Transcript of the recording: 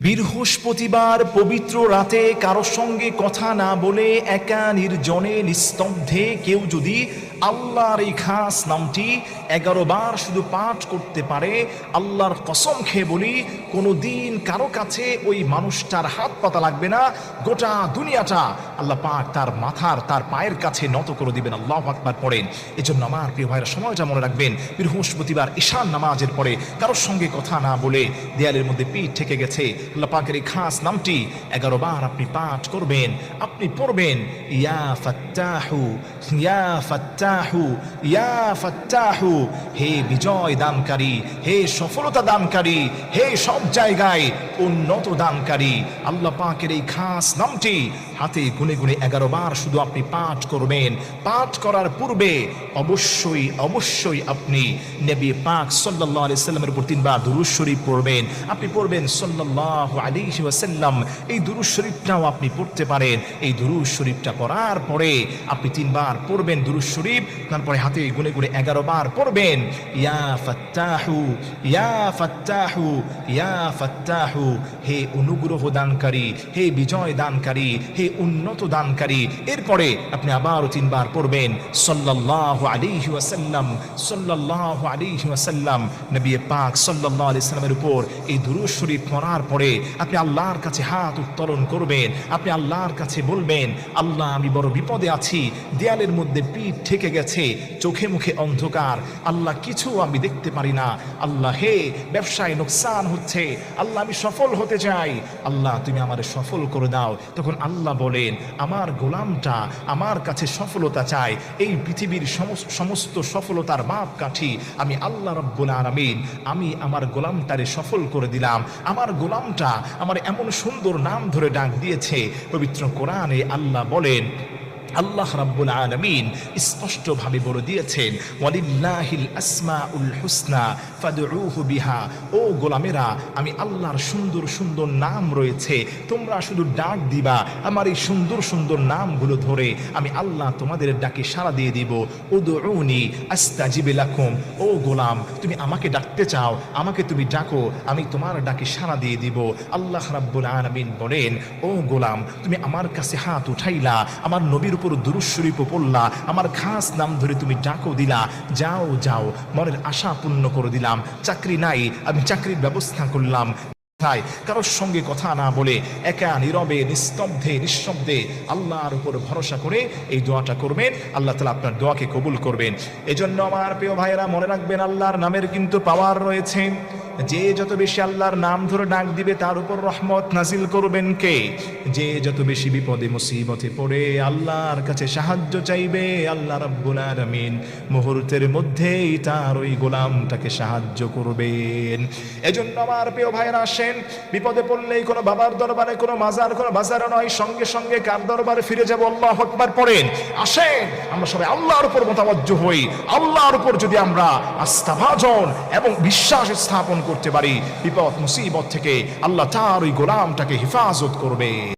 বৃহস্পতিবার পবিত্র রাতে কারোর সঙ্গে কথা না বলে একা নির্জনে নিস্তব্ধে কেউ যদি আল্লাহর এই খাস নামটি এগারো বার শুধু পাঠ করতে পারে, আল্লাহর কসম খেয়ে বলি কোনো দিন কারও কাছে ওই মানুষটার হাত পাতা লাগবে না। গোটা দুনিয়াটা আল্লাহ পাক তার মাথার, তার পায়ের কাছে নত করে দিবেন। আল্লাহ আকবার পড়েন। এজন্য আমার প্রিয় ভাইরা, সময়টা মনে রাখবেন বৃহস্পতিবার ঈশান নামাজের পরে কারোর সঙ্গে কথা না বলে দেয়ালের মধ্যে পিঠ ঠেকে গেছে। এই খাস নামটি এগারো বার আপনি পাঠ করবেন, আপনি পড়বেন, ইয়া ফাত্তাহু ইয়া ফাত্তাহু ইয়া ফাত্তাহু, হে বিজয় দানকারী, হে সফলতা দানকারী, হে সব জায়গায় উন্নত দানকারী আল্লাহ পাকের এই খাস নামটি হাতে গুনে গুনে এগারো বার শুধু আপনি পাঠ করবেন। পাঠ করার পূর্বে অবশ্যই অবশ্যই আপনি নবী পাক সাল্লাল্লাহু আলাইহি সাল্লামের উপর তিনবার দুরূদ শরীফ পড়বেন। আপনি পড়বেন ওয়াসাল্লাম, এই দুরূদ শরীফটাও আপনি পড়তে পারেন। এই দুরূদ শরীফটা পড়ার পরে আপনি তিনবার পড়বেন দুরূদ শরীফ, তারপরে হাতে গুনে গুনে এগারো বার পড়বেন, ইয়া ফাত্তাহু ইয়া ফাত্তাহু ইয়া ফাত্তাহু, হে অনুগ্রহ দানকারী, হে বিজয় দানকারী, হে উন্নত দানকারী। এরপরে আপনি আবারও তিনবার পড়বেন, সাল্লাল্লাহু আলাইহি ওয়াসাল্লাম, সাল্লাল্লাহু আলাইহি ওয়াসাল্লাম, নবী পাক সাল্লাল্লাহু আলি সাল্লামের উপর এই দুরু শরীফ পড়ার পরে আপনি আল্লাহর কাছে হাত উত্তোলন করবেন, আপনি আল্লাহর কাছে বলবেন, আল্লাহ, আমি বড় বিপদে আছি, দেয়ালের মধ্যে পিঠ ঠেকে গেছে, চোখে মুখে অন্ধকার, আল্লাহ, কিছু আমি দেখতে পারি না। আল্লাহ, হে, ব্যবসায় নোকসান হচ্ছে, আল্লাহ, আমি সফল হতে চাই। আল্লাহ, তুমি আমার সফল করে দাও। তখন আল্লাহ বলেন, আমার গোলামটা আমার কাছে সফলতা চায় এই পৃথিবীর সমস্ত সফলতার মাপ কাঠি আমি আল্লাহ রব্বুল আলামিন, আমি আমার গোলামটারে সফল করে দিলাম। আমার গোলামটা আমার এমন সুন্দর নাম ধরে ডাক দিয়েছে? পবিত্র কোরআনে আল্লাহ বলেন আল্লাহ রাব্বুল আলামিন স্পষ্টভাবে বলে দিয়েছেন, ওয়ালিল্লাহিল আসমাউল হুসনা, ফাদউহু বিহা। ও গোলামেরা, আমি আল্লাহর সুন্দর সুন্দর নাম রয়েছে, তোমরা শুধু ডাক দিবা, আমার এই সুন্দর সুন্দর নামগুলো ধরে আমি আল্লাহ তোমাদের ডাকে সাড়া দিয়ে দিব। উদউনি আস্তাজিব লাকুম। ও গোলাম, তুমি আমাকে ডাকতে চাও, আমাকে তুমি ডাকো, আমি তোমার ডাকে সাড়া দিয়ে দিব। আল্লাহ রাব্বুল আলামিন বলেন, ও গোলাম, তুমি আমার কাছে হাত উঠাইলা, আমার নবীর উপর দুরুশরীফ পড়লা আমার খাস নাম ধরে তুমি ডাকো দিলা, যাও যাও, মনের আশা পূর্ণ করে দিলাম, চাকরি নাই, আমি চাকরির ব্যবস্থা করলাম। কারোর সঙ্গে কথা না বলে, একা, নীরবে, নিস্তব্ধে, নিঃশব্দে আল্লাহর উপর ভরসা করে এই দোয়াটা করবেন, আল্লাহ তালা আপনার দোয়াকে কবুল করবেন। এজন্য আমার প্রিয় ভাইয়েরা, মনে রাখবেন আল্লাহর নামের কিন্তু পাওয়ার রয়েছে। যে যত বেশি আল্লাহর নাম ধরে ডাক দিবে, তার উপর রহমত নাজিল করবেন কে? যে যত বেশি বিপদে, মুসিবতে পড়ে, আল্লাহর কাছে সাহায্য চাইবে, আল্লাহ রাব্বুল আলামিন মুহূর্তের মধ্যেই তার ওই গোলামটাকে সাহায্য করবেন। এজন্য আমার প্রিয় ভাইয়েরা, আসেন। বিপদে পড়লেই কোনো বাবার দরবারে, কোনো মাজার, কোনো বাজারে নয়, সঙ্গে সঙ্গে কার দরবারে ফিরে যাব, আল্লাহ আকবার পড়েন। আসেন, আমরা সবাই আল্লাহর উপর মতাবজ্জ হই। আল্লাহর উপর যদি আমরা আস্থাভাজন এবং বিশ্বাস স্থাপন করতে পারি। বিপদ মুসিবত থেকে আল্লাহ তার ওই গোলামটাকে হেফাজত করবে।